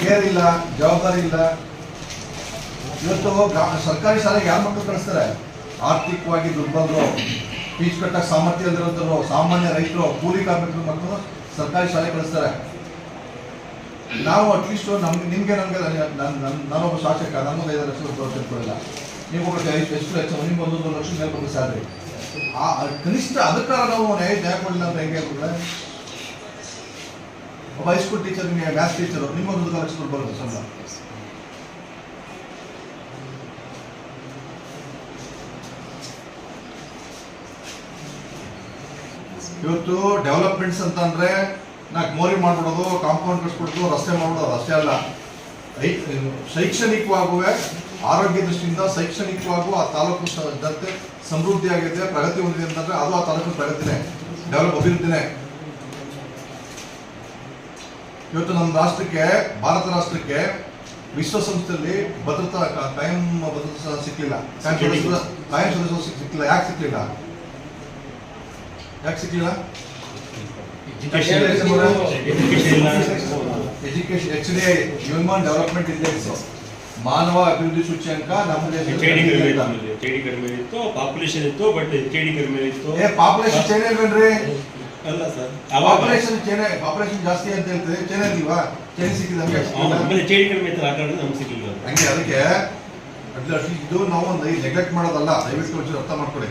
Care ಇಲ್ಲ, ಜವಾಬ್ದಾರಿ ಇಲ್ಲ. ಇವತ್ತು ಸರ್ಕಾರಿ ಶಾಲೆಗೆ ಯಾರು ಮಕ್ಕಳು ಕಳಿಸ್ತಾರೆ? ಆರ್ಥಿಕವಾಗಿ ದುರ್ಬಲರು ಫೀಸ್ ಕಟ್ಟ ಸಾಮರ್ಥ್ಯ ಇಲ್ದಿರೋಂಥವ್ರು, ಸಾಮಾನ್ಯ ರೈತರು, ಕೂಲಿ ಕಾರ್ಮಿಕರು ಮಕ್ಕಳು ಸರ್ಕಾರಿ ಶಾಲೆ ಕಳಿಸ್ತಾರೆ. ನಾವು ಅಟ್ಲೀಸ್ಟ್ ನಮ್ಗೆ, ನಿಮ್ಗೆ ನನಗೆ ನಾನು ನಾನೊಬ್ಬ ಶಾಸಕ ನಮ್ಮದು ಐದು ಲಕ್ಷ ರೂಪಾಯಿ ತಿಳ್ಕೊಳ್ಳಿಲ್ಲ. ನೀವು ಐದು ಎಷ್ಟು ಲಕ್ಷ, ನಿಮ್ಗೆ ಒಂದೊಂದು ಲಕ್ಷ ಮೇಲೆ ಸ್ಯಾಲ್ರಿ ಆ, ಕನಿಷ್ಠ ಅದಕ್ಕಾರ ನಾವು ನ್ಯಾಯ ನ್ಯಾಯ ಕೊಡಲಿಲ್ಲ ಅಂತ ಹೆಂಗೆ ಒಬ್ಬ ಹೈಸ್ಕೂಲ್ ಟೀಚರ್ ನಿಮಗೆ ಮ್ಯಾಥ್ಸ್ ಟೀಚರು ನಿಮ್ಮ ಒಂದು ಲಕ್ಷ ರೂಪಾಯಿ ಬರುತ್ತೆ ಇವತ್ತು ಡೆವಲಪ್ಮೆಂಟ್ಸ್ ಅಂತ ಅಂದ್ರೆ ನಾಲ್ಕು ಮೋರಿ ಮಾಡ್ಬಿಡೋದು ಕಾಂಪೌಂಡ್ ಕಟ್ಸ್ಬಿಡೋದು ರಸ್ತೆ ಮಾಡ್ಬಿಡೋದು ಅಷ್ಟೇ ಅಲ್ಲ. ಶೈಕ್ಷಣಿಕವಾಗುವ, ಆರೋಗ್ಯ ದೃಷ್ಟಿಯಿಂದ ಶೈಕ್ಷಣಿಕವಾಗೂ ಆ ತಾಲೂಕು ಸಮೃದ್ಧಿ ಆಗಿದೆ ಪ್ರಗತಿ ಹೊಂದಿದೆ ಅಂತಂದ್ರೆ ಅದು ಆ ತಾಲೂಕು ಪ್ರಗತಿನೇ ಡೆವಲಪ್ ಅಭಿವೃದ್ಧಿನೇ. ಇವತ್ತು ನಮ್ಮ ರಾಷ್ಟ್ರಕ್ಕೆ ಭಾರತ ರಾಷ್ಟ್ರಕ್ಕೆ ವಿಶ್ವಸಂಸ್ಥೆಯಲ್ಲಿ ಭದ್ರತಾ ಕಾಯಂ ಭದ್ರತಾ ಸಿಕ್ಲಿಲ್ಲ. ಕಾಯಂ ಸದಸ್ಯ ಸಿಕ್ಕಿಲ್ಲ ಸದಸ್ಯರು ಸಿಕ್- ಸಿಕ್ಲಿಲ್ಲ. ಯಾಕೆ ಸಿಕ್ಲಿಲ್ಲ? ಯಾಕೆ ಸಿಕ್ಲಿಲ್ಲ? Education H D I human development index ಮಾನವ ಅಭಿವೃದ್ಧಿ ಸೂಚ್ಯಂಕ ನಮ್ಮ ದೇಶ ಪಾಪ್ಯುಲೇಷನ್ ಇತ್ತು. ಬಟ್ ಎಚ್ ಐ ಡಿ ಕಡಿಮೆ ಇತ್ತು. ಏ ಪಾಪ್ಯುಲೇಷನ್ ಚೇಂಜ್ ಇಲ್ವೇನ್ರಿ ಅಲ್ಲ ಸರ್ ಆಪರೇಷನ್ ಚೇನೆ ಆಪರೇಷನ್ ಜಾಸ್ತಿ ಅಂತ ಹೇಳ್ತಾರೆ ಚೇನೆ ಇಲ್ವಾ ಚೇನೆ ಸಿಕ್ಕಿದೆ ಹಂಗೆ? ಆಮೇಲೆ ಕಡಿಮೆ ಇತ್ತು ಆ ಕಾರಣ ನಮ್ಗೆ ಸಿಕ್ಕಿಲ್ಲ ಹಂಗೆ ಅದಕ್ಕೆ ಇದು ನಾವು ಒಂದು ನೆಗ್ಲೆಕ್ಟ್ ಮಾಡೋದಲ್ಲ ದಯವಿಟ್ಟು ಒಂಚೂರು ಅರ್ಥ ಮಾಡ್ಕೊಳ್ಳಿ